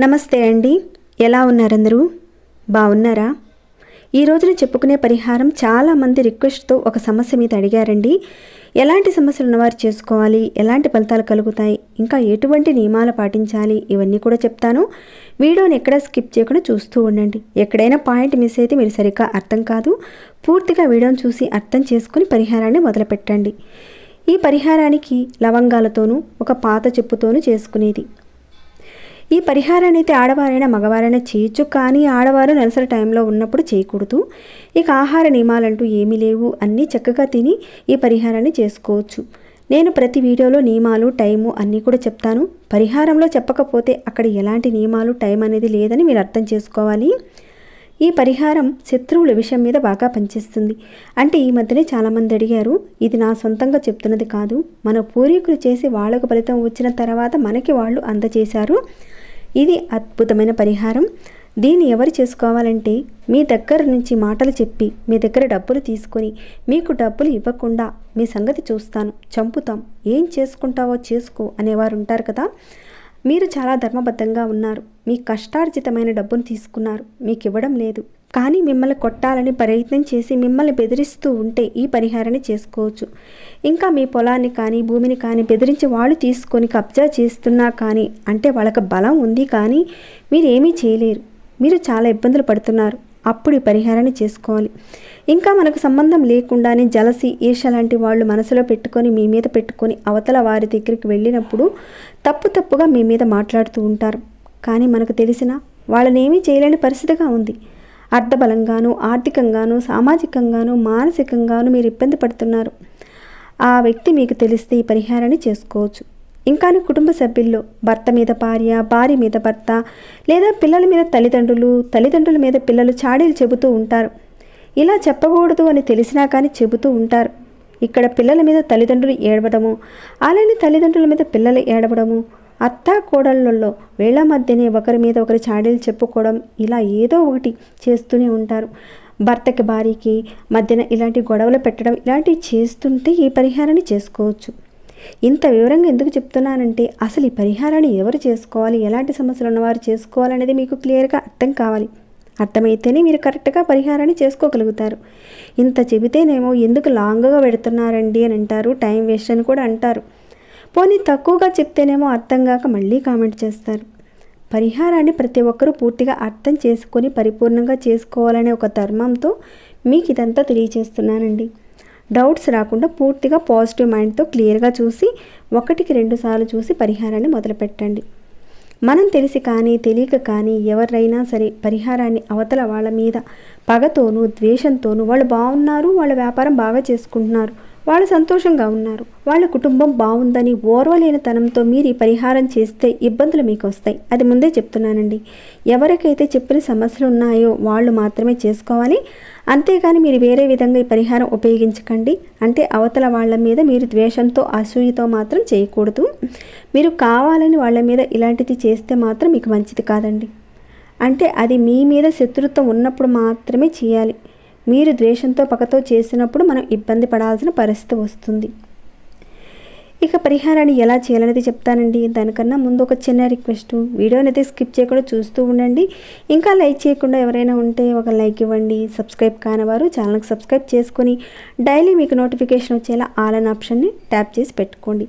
నమస్తే అండి. ఎలా ఉన్నారందరూ? బాగున్నారా ఈ రోజున చెప్పుకునే పరిహారం చాలామంది రిక్వెస్ట్తో ఒక సమస్య మీద అడిగారండి. ఎలాంటి సమస్యలు ఉన్నవారు చేసుకోవాలి? ఎలాంటి ఫలితాలు కలుగుతాయి? ఇంకా ఎటువంటి నియమాలు పాటించాలి? ఇవన్నీ కూడా చెప్తాను. వీడియోని ఎక్కడ స్కిప్ చేయకుండా చూస్తూ ఉండండి. ఎక్కడైనా పాయింట్ మిస్ అయితే మీరు సరిగ్గా అర్థం కాదు. పూర్తిగా వీడియోని చూసి అర్థం చేసుకుని పరిహారాన్ని మొదలుపెట్టండి. ఈ పరిహారానికి లవంగాలతోనూ ఒక పాత చెప్పుతోనూ చేసుకునేది. ఈ పరిహారాన్ని అయితే ఆడవారైనా మగవారైనా చేయొచ్చు కానీ ఆడవారు నెలసరి టైంలో ఉన్నప్పుడు చేయకూడదు. ఇక ఆహార నియమాలంటూ ఏమీ లేవు. అన్నీ చక్కగా తిని ఈ పరిహారాన్ని చేసుకోవచ్చు. నేను ప్రతి వీడియోలో నియమాలు టైము అన్నీ కూడా చెప్తాను. పరిహారంలో చెప్పకపోతే అక్కడ ఎలాంటి నియమాలు టైం అనేది లేదని మీరు అర్థం చేసుకోవాలి. ఈ పరిహారం శత్రువుల విషయం మీద బాగా పనిచేస్తుంది. అంటే ఈ మధ్యనే చాలామంది అడిగారు ఇది నా సొంతంగా చెప్తున్నది కాదు. మన పూర్వీకులు చేసి వాళ్ళకు ఫలితం వచ్చిన తర్వాత మనకి వాళ్ళు అందజేశారు. ఇది అద్భుతమైన పరిహారం. దీన్ని ఎవరు చేసుకోవాలంటే మీ దగ్గర నుంచి మాటలు చెప్పి మీ దగ్గర డబ్బులు తీసుకొని మీకు డబ్బులు ఇవ్వకుండా మీ సంగతి చూస్తాను చంపుతాం. ఏం చేసుకుంటావో చేసుకో అనేవారు ఉంటారు కదా. మీరు చాలా ధర్మబద్ధంగా ఉన్నారు. మీ కష్టార్జితమైన డబ్బును తీసుకున్నారు. మీకు ఇవ్వడం లేదు. కానీ మిమ్మల్ని కొట్టాలని ప్రయత్నం చేసి మిమ్మల్ని బెదిరిస్తూ ఉంటే ఈ పరిహారాన్ని చేసుకోవచ్చు. ఇంకా మీ పొలాన్ని కానీ భూమిని కానీ బెదిరించి వాళ్ళు తీసుకొని కబ్జా చేస్తున్నా కానీ అంటే వాళ్ళకి బలం ఉంది కానీ మీరు ఏమీ చేయలేరు. మీరు చాలా ఇబ్బందులు పడుతున్నారు. అప్పుడు ఈ పరిహారాన్ని చేసుకోవాలి. ఇంకా మనకు సంబంధం లేకుండానే జలసి ఈర్ష లాంటి వాళ్ళు మనసులో పెట్టుకొని మీ మీద పెట్టుకొని అవతల వారి దగ్గరికి వెళ్ళినప్పుడు తప్పు తప్పుగా మీ మీద మాట్లాడుతూ ఉంటారు. కానీ మనకు తెలిసిన వాళ్ళని ఏమీ చేయలేని పరిస్థితిగా ఉంది. అర్థబలంగాను ఆర్థికంగాను సామాజికంగాను మానసికంగాను మీరు ఇబ్బంది పడుతున్నారు. ఆ వ్యక్తి మీకు తెలిస్తే ఈ పరిహారాన్ని చేసుకోవచ్చు. ఇంకా కుటుంబ సభ్యుల్లో భర్త మీద భార్య భార్య మీద భర్త లేదా పిల్లల మీద తల్లిదండ్రులు తల్లిదండ్రుల మీద పిల్లలు చాడీలు చెబుతూ ఉంటారు. ఇలా చెప్పకూడదు అని తెలిసినా కానీ చెబుతూ ఉంటారు. ఇక్కడ పిల్లల మీద తల్లిదండ్రులు ఏడవడము అలానే తల్లిదండ్రుల మీద పిల్లలు ఏడవడము అత్త కోడళ్ళల్లో వేళ్ళ మధ్యనే ఒకరి మీద ఒకరి చాడీలు చెప్పుకోవడం ఇలా ఏదో ఒకటి చేస్తూనే ఉంటారు. భర్తకి భార్యకి మధ్యన ఇలాంటి గొడవలు పెట్టడం ఇలాంటివి చేస్తుంటే ఈ పరిహారాన్ని చేసుకోవచ్చు. ఇంత వివరంగా ఎందుకు చెప్తున్నానంటే అసలు ఈ పరిహారాన్ని ఎవరు చేసుకోవాలి ఎలాంటి సమస్యలు ఉన్నవారు చేసుకోవాలనేది మీకు క్లియర్గా అర్థం కావాలి. అర్థమైతేనే మీరు కరెక్ట్గా పరిహారాన్ని చేసుకోగలుగుతారు. ఇంత చెబితేనేమో ఎందుకు లాంగ్గా పెడుతున్నారండి అని అంటారు టైం వేస్ట్ అని కూడా అంటారు. పోనీ తక్కువగా చెప్తేనేమో అర్థం కాక మళ్ళీ కామెంట్ చేస్తారు. పరిహారాన్ని ప్రతి ఒక్కరూ పూర్తిగా అర్థం చేసుకొని పరిపూర్ణంగా చేసుకోవాలనే ఒక ధర్మంతో మీకు ఇదంతా తెలియజేస్తున్నానండి డౌట్స్ రాకుండా పూర్తిగా పాజిటివ్ మైండ్తో క్లియర్గా చూసి ఒకటికి రెండు సార్లు చూసి పరిహారాన్ని మొదలుపెట్టండి. మనం తెలిసి కానీ తెలియక కానీ ఎవరైనా సరే పరిహారాన్ని అవతల వాళ్ళ మీద పగతోనూ ద్వేషంతోనూ వాళ్ళు బాగున్నారు వాళ్ళ వ్యాపారం బాగా చేసుకుంటున్నారు. వాళ్ళు సంతోషంగా ఉన్నారు. వాళ్ళ కుటుంబం బాగుందని ఓర్వలేనితనంతో మీరు ఈ పరిహారం చేస్తే ఇబ్బందులు మీకు వస్తాయి. అది ముందే చెప్తున్నానండి. ఎవరికైతే చెప్పిన సమస్యలు ఉన్నాయో వాళ్ళు మాత్రమే చేసుకోవాలి. అంతేగాని మీరు వేరే విధంగా ఈ పరిహారం ఉపయోగించకండి. అంటే అవతల వాళ్ళ మీద మీరు ద్వేషంతో అసూయతో మాత్రం చేయకూడదు. మీరు కావాలని వాళ్ళ మీద ఇలాంటిది చేస్తే మాత్రం మీకు మంచిది కాదండి. అంటే అది మీ మీద శత్రుత్వం ఉన్నప్పుడు మాత్రమే చేయాలి. మీరు ద్వేషంతో పగతో చేసినప్పుడు మనం ఇబ్బంది పడాల్సిన పరిస్థితి వస్తుంది. ఇక పరిహారాన్ని ఎలా చేయాలనేది చెప్తానండి. దానికన్నా ముందు ఒక చిన్న రిక్వెస్ట్. వీడియోని అయితే స్కిప్ చేయకుండా చూస్తూ ఉండండి. ఇంకా లైక్ చేయకుండా ఎవరైనా ఉంటే ఒక లైక్ ఇవ్వండి. సబ్స్క్రైబ్ కానివారు ఛానల్కి సబ్స్క్రైబ్ చేసుకొని డైలీ మీకు నోటిఫికేషన్ వచ్చేలా ఆల్ అన్ ఆప్షన్ని ట్యాప్ చేసి పెట్టుకోండి.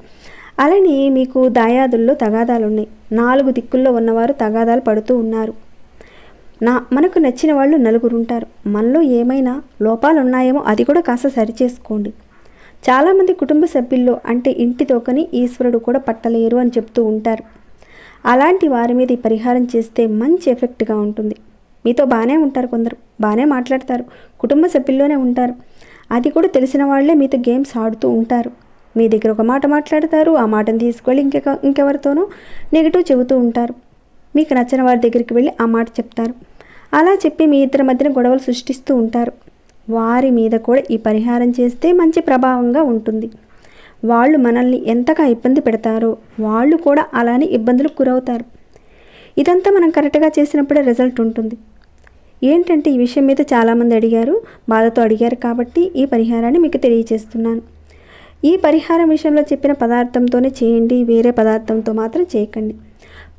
అలానే మీకు దాయాదుల్లో తగాదాలు ఉన్నాయి. నాలుగు దిక్కుల్లో ఉన్నవారు తగాదాలు పడుతూ ఉన్నారు. నా మనకు నచ్చిన వాళ్ళు నలుగురు ఉంటారు మనలో ఏమైనా లోపాలు ఉన్నాయేమో అది కూడా కాస్త సరిచేసుకోండి. చాలామంది కుటుంబ సభ్యుల్లో అంటే ఇంటి తోకని ఈశ్వరుడు కూడా పట్టలేరు అని చెప్తూ ఉంటారు. అలాంటి వారి మీద పరిహారం చేస్తే మంచి ఎఫెక్ట్గా ఉంటుంది. మీతో బాగానే ఉంటారు కొందరు. బాగానే మాట్లాడతారు. కుటుంబ సభ్యుల్లోనే ఉంటారు. అది కూడా తెలిసిన వాళ్ళే మీతో గేమ్స్ ఆడుతూ ఉంటారు. మీ దగ్గర ఒక మాట మాట్లాడతారు. ఆ మాటను తీసుకెళ్ళి ఇంకెక ఇంకెవరితోనో నెగిటివ్ చెబుతూ ఉంటారు. మీకు నచ్చిన వారి దగ్గరికి వెళ్ళి ఆ మాట చెప్తారు. అలా చెప్పి మీ ఇద్దరి మధ్యన గొడవలు సృష్టిస్తూ ఉంటారు. వారి మీద కూడా ఈ పరిహారం చేస్తే మంచి ప్రభావంగా ఉంటుంది. వాళ్ళు మనల్ని ఎంతగా ఇబ్బంది పెడతారో వాళ్ళు కూడా అలానే ఇబ్బందులకు గురవుతారు. ఇదంతా మనం కరెక్ట్గా చేసినప్పుడే రిజల్ట్ ఉంటుంది. ఏంటంటే ఈ విషయం మీద చాలామంది అడిగారు. బాధతో అడిగారు కాబట్టి ఈ పరిహారాన్ని మీకు తెలియజేస్తున్నాను. ఈ పరిహారం విషయంలో చెప్పిన పదార్థంతోనే చేయండి. వేరే పదార్థంతో మాత్రం చేయకండి.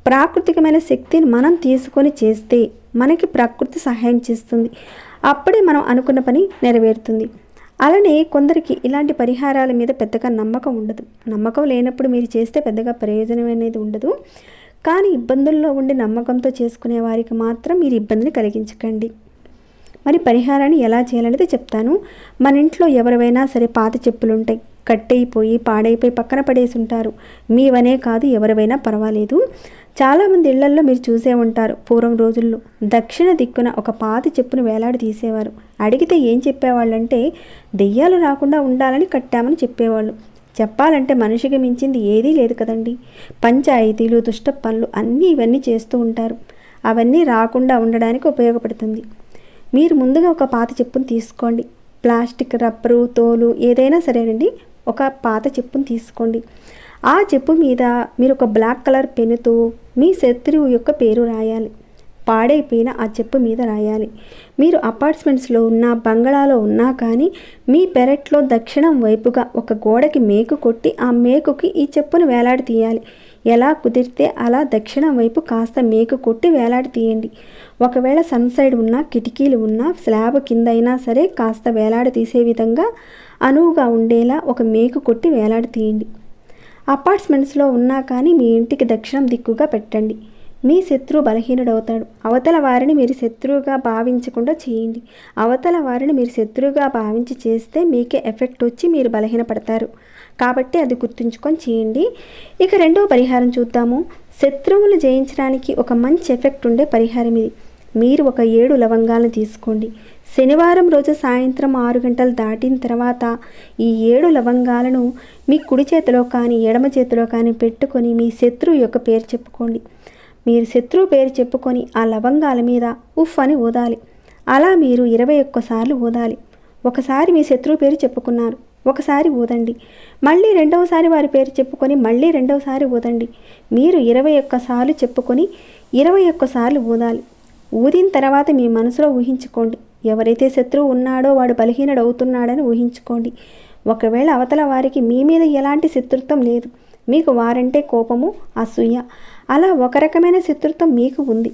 ప్రాకృతికమైన శక్తిని మనం తీసుకొని చేస్తే మనకి ప్రకృతి సహాయం చేస్తుంది. అప్పుడే మనం అనుకున్న పని నెరవేరుతుంది. అలానే కొందరికి ఇలాంటి పరిహారాల మీద పెద్దగా నమ్మకం ఉండదు. నమ్మకం లేనప్పుడు మీరు చేస్తే పెద్దగా ప్రయోజనం అనేది ఉండదు. కానీ ఇబ్బందుల్లో ఉండి నమ్మకంతో చేసుకునే వారికి మాత్రం మీరు ఇబ్బందిని కలిగించకండి. మరి పరిహారాన్ని ఎలా చేయాలనేది చెప్తాను. మన ఇంట్లో ఎవరివైనా సరే పాత చెప్పులు ఉంటాయి కట్టయిపోయి పాడైపోయి పక్కన పడేసి ఉంటారు. మీవనే కాదు ఎవరివైనా పర్వాలేదు. చాలామంది ఇళ్ళల్లో మీరు చూసే ఉంటారు పూర్వం రోజుల్లో. దక్షిణ దిక్కున ఒక పాతి చెప్పును వేలాడి తీసేవారు. అడిగితే ఏం చెప్పేవాళ్ళంటే దెయ్యాలు రాకుండా ఉండాలని కట్టామని చెప్పేవాళ్ళు. చెప్పాలంటే మనిషికి మించింది ఏదీ లేదు కదండి. పంచాయతీలు దుష్ట పనులు అన్నీ ఇవన్నీ చేస్తూ ఉంటారు. అవన్నీ రాకుండా ఉండడానికి ఉపయోగపడుతుంది. మీరు ముందుగా ఒక పాత చెప్పును తీసుకోండి. ప్లాస్టిక్ రబ్బరు తోలు ఏదైనా సరేనండి ఒక పాత చెప్పును తీసుకోండి. ఆ చెప్పు మీద మీరు ఒక బ్లాక్ కలర్ పెన్నుతో మీ శత్రువు యొక్క పేరు రాయాలి. పాడైపోయిన ఆ చెప్పు మీద రాయాలి. మీరు అపార్ట్మెంట్స్లో ఉన్నా బంగళాలో ఉన్నా కానీ మీ పెరట్లో దక్షిణం వైపుగా ఒక గోడకి మేకు కొట్టి ఆ మేకుకి ఈ చెప్పును వేలాడి తీయాలి. ఎలా కుదిరితే అలా దక్షిణం వైపు కాస్త మేకు కొట్టి వేలాడి తీయండి. ఒకవేళ సన్ సైడ్ ఉన్నా కిటికీలు ఉన్నా స్లాబ్ కింద అయినా సరే కాస్త వేలాడి తీసే విధంగా అనువుగా ఉండేలా ఒక మేకు కొట్టి వేలాడి తీయండి. అపార్ట్మెంట్స్లో ఉన్నా కానీ మీ ఇంటికి దక్షిణం దిక్కుగా పెట్టండి. మీ శత్రువు బలహీనుడవుతాడు. అవతల వారిని మీరు శత్రువుగా భావించకుండా చేయండి. అవతల వారిని మీరు శత్రువుగా భావించి చేస్తే మీకే ఎఫెక్ట్ వచ్చి మీరు బలహీనపడతారు. కాబట్టి అది గుర్తుంచుకొని చేయండి. ఇక రెండవ పరిహారం చూద్దాము. శత్రువులు జయించడానికి ఒక మంచి ఎఫెక్ట్ ఉండే పరిహారం ఇది. మీరు ఒక ఏడు లవంగాలను తీసుకోండి. శనివారం రోజు సాయంత్రం ఆరు గంటలు దాటిన తర్వాత ఈ ఏడు లవంగాలను మీ కుడి చేతిలో కానీ ఎడమ చేతిలో కానీ పెట్టుకొని మీ శత్రువు యొక్క పేరు చెప్పుకోండి. మీరు శత్రువు పేరు చెప్పుకొని ఆ లవంగాల మీద ఉఫ్ అని ఊదాలి. అలా మీరు ఇరవై ఒక్కసార్లు ఊదాలి. ఒకసారి మీ శత్రువు పేరు చెప్పుకున్నారు. ఒకసారి ఊదండి. మళ్ళీ రెండవసారి వారి పేరు చెప్పుకొని మళ్ళీ రెండవసారి ఊదండి. మీరు ఇరవై ఒక్కసార్లు చెప్పుకొని ఇరవై ఒక్కసార్లు ఊదాలి. ఊదిన తర్వాత మీ మనసులో ఊహించుకోండి. ఎవరైతే శత్రువు ఉన్నాడో వాడు బలహీనుడు అవుతున్నాడని ఊహించుకోండి. ఒకవేళ అవతల వారికి మీ మీద ఎలాంటి శత్రుత్వం లేదు. మీకు వారంటే కోపము అసూయ. అలా ఒక రకమైన శత్రుత్వం మీకు ఉంది.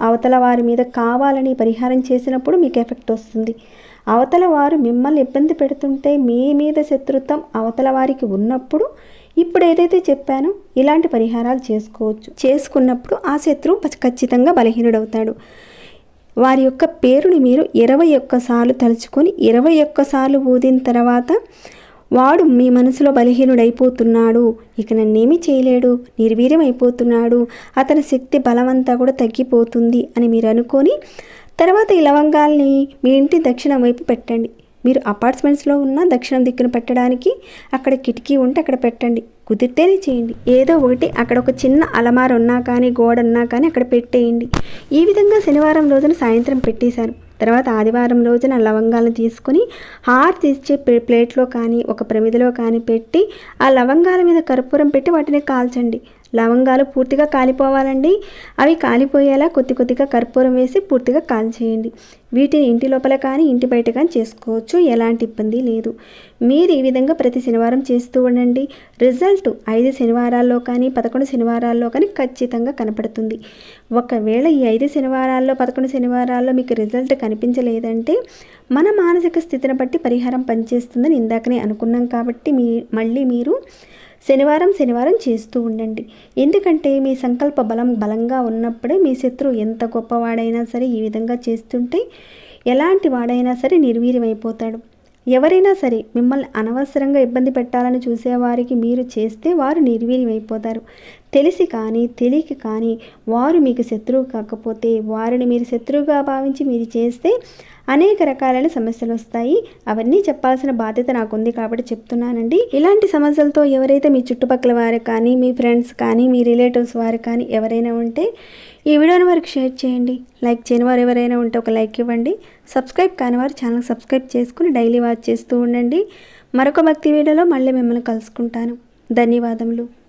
అవతల వారి మీద కావాలని పరిహారం చేసినప్పుడు మీకు ఎఫెక్ట్ వస్తుంది. అవతల వారు మిమ్మల్ని ఇబ్బంది పెడుతుంటే మీ మీద శత్రుత్వం అవతల వారికి ఉన్నప్పుడు ఇప్పుడు ఏదైతే చెప్పానో ఇలాంటి పరిహారాలు చేసుకోవచ్చు. చేసుకున్నప్పుడు ఆ శత్రువు ఖచ్చితంగా బలహీనుడవుతాడు. వారి యొక్క పేరుని మీరు ఇరవై ఒక్కసార్లు తలుచుకొని ఇరవై ఒక్కసార్లు ఊదిన తర్వాత వాడు మీ మనసులో బలహీనుడైపోతున్నాడు. ఇక నన్నేమీ చేయలేడు. నిర్వీర్యం అయిపోతున్నాడు అతని శక్తి బలమంతా కూడా తగ్గిపోతుంది అని మీరు అనుకొని తర్వాత ఈ లవంగాల్ని మీ ఇంటి దక్షిణం వైపు పెట్టండి. మీరు అపార్ట్మెంట్స్లో ఉన్న దక్షిణం దిక్కున పెట్టడానికి అక్కడ కిటికీ ఉంటే అక్కడ పెట్టండి. కుదిరితేనే చేయండి ఏదో ఒకటి అక్కడ ఒక చిన్న అలమార ఉన్నా కానీ గోడ ఉన్నా కానీ అక్కడ పెట్టేయండి. ఈ విధంగా శనివారం రోజున సాయంత్రం పెట్టేశారు. తర్వాత ఆదివారం రోజున లవంగాలను తీసుకొని హార్ట్ ఇచ్చే ప్లేట్లో కానీ ఒక ప్రమిదిలో కానీ పెట్టి ఆ లవంగాల మీద కర్పూరం పెట్టి వాటిని కాల్చండి. లవంగాలు పూర్తిగా కాలిపోవాలండి. అవి కాలిపోయేలా కొద్ది కొద్దిగా కర్పూరం వేసి పూర్తిగా కాల్చేయండి. వీటిని ఇంటి లోపల కానీ ఇంటి బయట కానీ చేసుకోవచ్చు. ఎలాంటి ఇబ్బంది లేదు. మీరు ఈ విధంగా ప్రతి శనివారం చేస్తూ ఉండండి. రిజల్ట్ ఐదు శనివారాల్లో కానీ పదకొండు శనివారాల్లో కానీ ఖచ్చితంగా కనపడుతుంది. ఒకవేళ ఈ ఐదు శనివారాల్లో పదకొండు శనివారాల్లో మీకు రిజల్ట్ కనిపించలేదంటే మన మానసిక స్థితిని బట్టి పరిహారం పనిచేస్తుందని ఇందాకనే అనుకున్నాం కాబట్టి మీ మళ్ళీ మీరు శనివారం శనివారం చేస్తూ ఉండండి. ఎందుకంటే మీ సంకల్ప బలం బలంగా ఉన్నప్పుడే మీ శత్రువు ఎంత గొప్పవాడైనా సరే ఈ విధంగా చేస్తుంటే ఎలాంటి వాడైనా సరే నిర్వీర్యమైపోతాడు. ఎవరైనా సరే మిమ్మల్ని అనవసరంగా ఇబ్బంది పెట్టాలని చూసేవారికి మీరు చేస్తే వారు నిర్వీర్యమైపోతారు. తెలిసి కానీ తెలియక కానీ వారు మీకు శత్రువు కాకపోతే వారిని మీరు శత్రువుగా భావించి మీరు చేస్తే అనేక రకాలైన సమస్యలు వస్తాయి. అవన్నీ చెప్పాల్సిన బాధ్యత నాకు ఉంది కాబట్టి చెప్తున్నానండి. ఇలాంటి సమస్యలతో ఎవరైతే మీ చుట్టుపక్కల వారు కానీ మీ ఫ్రెండ్స్ కానీ మీ రిలేటివ్స్ వారు కానీ ఎవరైనా ఉంటే ఈ వీడియోని వారికి షేర్ చేయండి. లైక్ చేయని వారు ఎవరైనా ఉంటే ఒక లైక్ ఇవ్వండి. సబ్స్క్రైబ్ కాని వారు ఛానల్ సబ్స్క్రైబ్ చేసుకుని డైలీ వాచ్ చేస్తూ ఉండండి. మరొక భక్తి వీడియోలో మళ్ళీ మిమ్మల్ని కలుసుకుంటాను. ధన్యవాదములు.